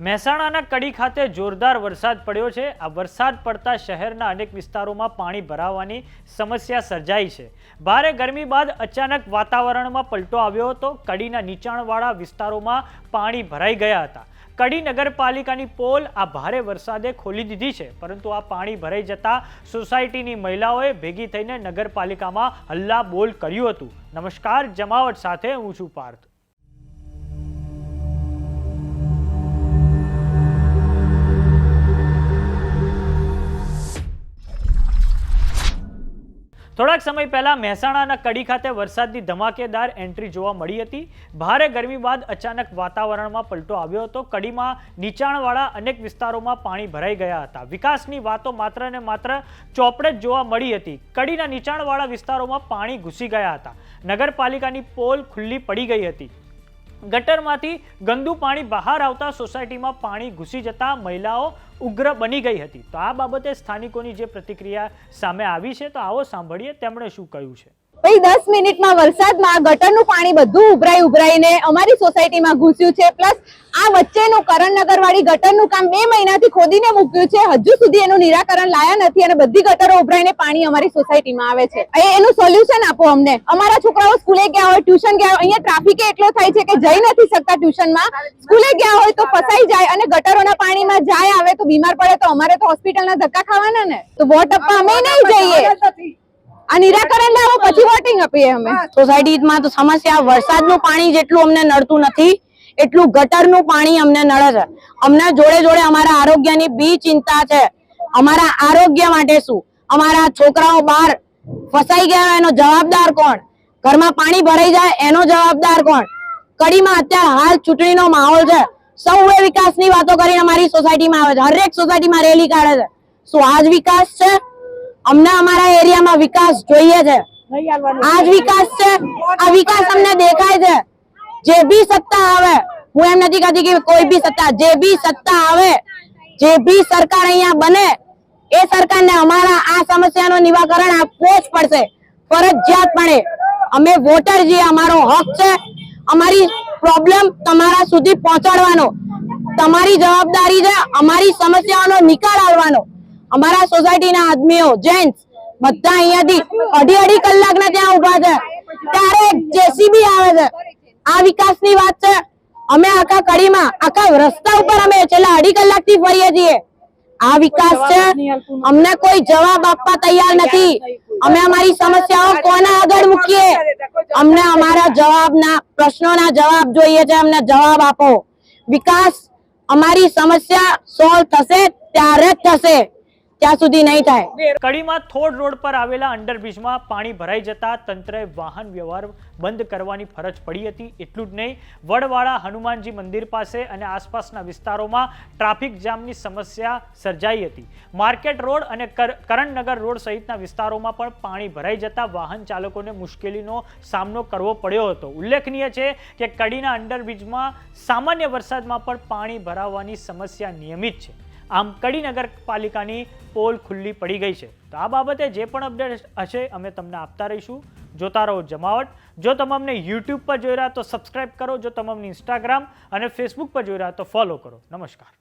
મહેસાણાના કડી ખાતે જોરદાર વરસાદ પડ્યો છે. આ વરસાદ પડતા શહેરના અનેક વિસ્તારોમાં પાણી ભરાવાની સમસ્યા સર્જાઈ છે. ભારે ગરમી બાદ અચાનક વાતાવરણમાં પલટો આવ્યો હતો. કડીના નીચાણવાળા વિસ્તારોમાં પાણી ભરાઈ ગયા હતા. કડી નગરપાલિકાની પોલ આ ભારે વરસાદે ખોલી દીધી છે. પરંતુ આ પાણી ભરાઈ જતા સોસાયટીની મહિલાઓએ ભેગી થઈને નગરપાલિકામાં હલ્લા બોલ કર્યું હતું. નમસ્કાર, જમાવટ સાથે હું છું પાર્થ. થોડાક સમય પહેલા મહેસાણાના કડી ખાતે વરસાદની ધમાકેદાર એન્ટ્રી જોવા મળી હતી. ભારે ગરમી બાદ અચાનક વાતાવરણમાં પલટો આવ્યો હતો. કડીમાં નીચાણવાળા અનેક વિસ્તારોમાં પાણી ભરાઈ ગયા હતા. વિકાસની વાતો માત્ર ને માત્ર ચોપડે જ જોવા મળી હતી. કડીના નીચાણવાળા વિસ્તારોમાં પાણી ઘૂસી ગયા હતા. નગરપાલિકાની પોલ ખુલ્લી પડી ગઈ હતી. ગટરમાંથી ગંદુ પાણી બહાર આવતા સોસાયટીમાં પાણી ઘૂસી જતા મહિલાઓ ઉગ્ર બની ગઈ હતી. તો આ બાબતે સ્થાનિકોની જે પ્રતિક્રિયા સામે આવી છે, તો આવો સાંભળીએ તેમણે શું કહ્યું છે. પછી દસ મિનિટમાં વરસાદમાં ગટરનું પાણી બધું ઉભરાઈ ઉભરાઈને અમારી સોસાયટીમાં ઘૂસ્યું છે. પ્લસ આ વચ્ચેનું કરણનગર વાળી ગટરનું કામ બે મહિનાથી ખોદીને મૂક્યું છે. હજુ સુધી એનું નિરાકરણ લાયા નથી અને બધી ગટરો ઉભરાઈને પાણી અમારી સોસાયટીમાં આવે છે. એનું સોલ્યુશન આપો અમને. અમારા છોકરાઓ સ્કૂલે ગયા હોય ટ્યુશન ગયા હોય, અહીંયા ટ્રાફિક એટલો થાય છે કે જઈ નથી શકતા ટ્યુશનમાં સ્કૂલે ગયા હોય તો ફસાઈ જાય અને ગટરોના પાણીમાં જાય, આવે તો બીમાર પડે તો અમારે તો હોસ્પિટલના ધક્કા ખાવાના ને. તો વોટ આપવા અમે નહીં જઈએ. આ નિરાકરણ લાવો પછી વોટિંગ આપીએ અમે. સોસાયટીમાં તો સમસ્યા વરસાદનું પાણી જેટલું અમને નડતું નથી એટલું ગટરનું પાણી અમને નડે છે. અમને જોડે જોડે અમારા આરોગ્યની બી ચિંતા છે. અમારા આરોગ્ય માટે શું? અમારા છોકરાઓ બહાર ફસાઈ ગયા એનો જવાબદાર કોણ? ઘરમાં પાણી ભરાઈ જાય એનો જવાબદાર કોણ? કડીમાં અત્યારે હાલ ચૂંટણીનો માહોલ છે. સૌએ વિકાસની વાતો કરીને અમારી સોસાયટીમાં આવે છે. હરેક સોસાયટીમાં રેલી કાઢે છે. શું આજ વિકાસ છે? અમને અમારા એરિયામાં વિકાસ જોઈએ છે. આજ વિકાસ છે. આ વિકાસ અમને દેખાય છે. જે બી સત્તા આવે હું એમ નથી કહેતી કે કોઈ બી સત્તા જે બી સત્તા આવે જે બી સરકાર અહીંયા બને એ સરકારને અમારા આ સમસ્યાનું નિવાકરણ આપવું જ પડશે. ફરજિયાતપણે અમે વોટર જે અમારો હક છે. અમારી પ્રોબ્લેમ તમારા સુધી પહોંચાડવાનો. તમારી જવાબદારી છે અમારી સમસ્યાઓનો નિકાલ આવવાનો. અમારા સોસાયટીના આદમીઓ જેન્ટ્સ બધા અહીંયાથી અઢી અઢી કલાકના ત્યાં ઊભા છે. ત્યારે જેસીબી આવે છે. આ વિકાસની વાત છે. અમે આખા કડીમાં, આખા રસ્તા ઉપર અમે છેલ્લા અઢી કલાકથી ફરીએ છીએ. આ વિકાસ છે. અમને કોઈ જવાબ આપવા તૈયાર નથી. અમે અમારી સમસ્યાઓ કોના આગળ મૂકીએ? અમને અમારા જવાબના, પ્રશ્નોના જવાબ જોઈએ છે. અમને જવાબ આપો. વિકાસ અમારી સમસ્યા સોલ્વ થશે, ત્યારે જ થશે. ત્યાં સુધી નહીં થાય. કડીમાં થોડ રોડ પર આવેલા અંડરબ્રિજમાં પાણી ભરાઈ જતા તંત્રએ વાહન વ્યવહાર બંધ કરવાની ફરજ પડી હતી. એટલું જ નહીં, વડવાળા હનુમાનજી મંદિર પાસે અને આસપાસના વિસ્તારોમાં ટ્રાફિક જામની સમસ્યા સર્જાઈ હતી. માર્કેટ રોડ અને કરણનગર રોડ સહિતના વિસ્તારોમાં પણ પાણી ભરાઈ જતા વાહન ચાલકોને મુશ્કેલીનો સામનો કરવો પડ્યો હતો. ઉલ્લેખનીય છે કે કડીના અંડરબ્રિજમાં સામાન્ય વરસાદમાં પણ પાણી ભરાવાની સમસ્યા નિયમિત છે. આમ કડી નગરપાલિકાની પોલ ખુલ્લી પડી ગઈ છે. તો આ બાબતે જે પણ અપડેટ હશે અમે તમને આપતા રહીશું. જોતા રહો જમાવટ. જો તમે અમને યુટ્યુબ પર જોઈ રહ્યા તો સબસ્ક્રાઈબ કરો. જો તમે ઇન્સ્ટાગ્રામ અને ફેસબુક પર જોઈ રહ્યા તો ફોલો કરો. નમસ્કાર.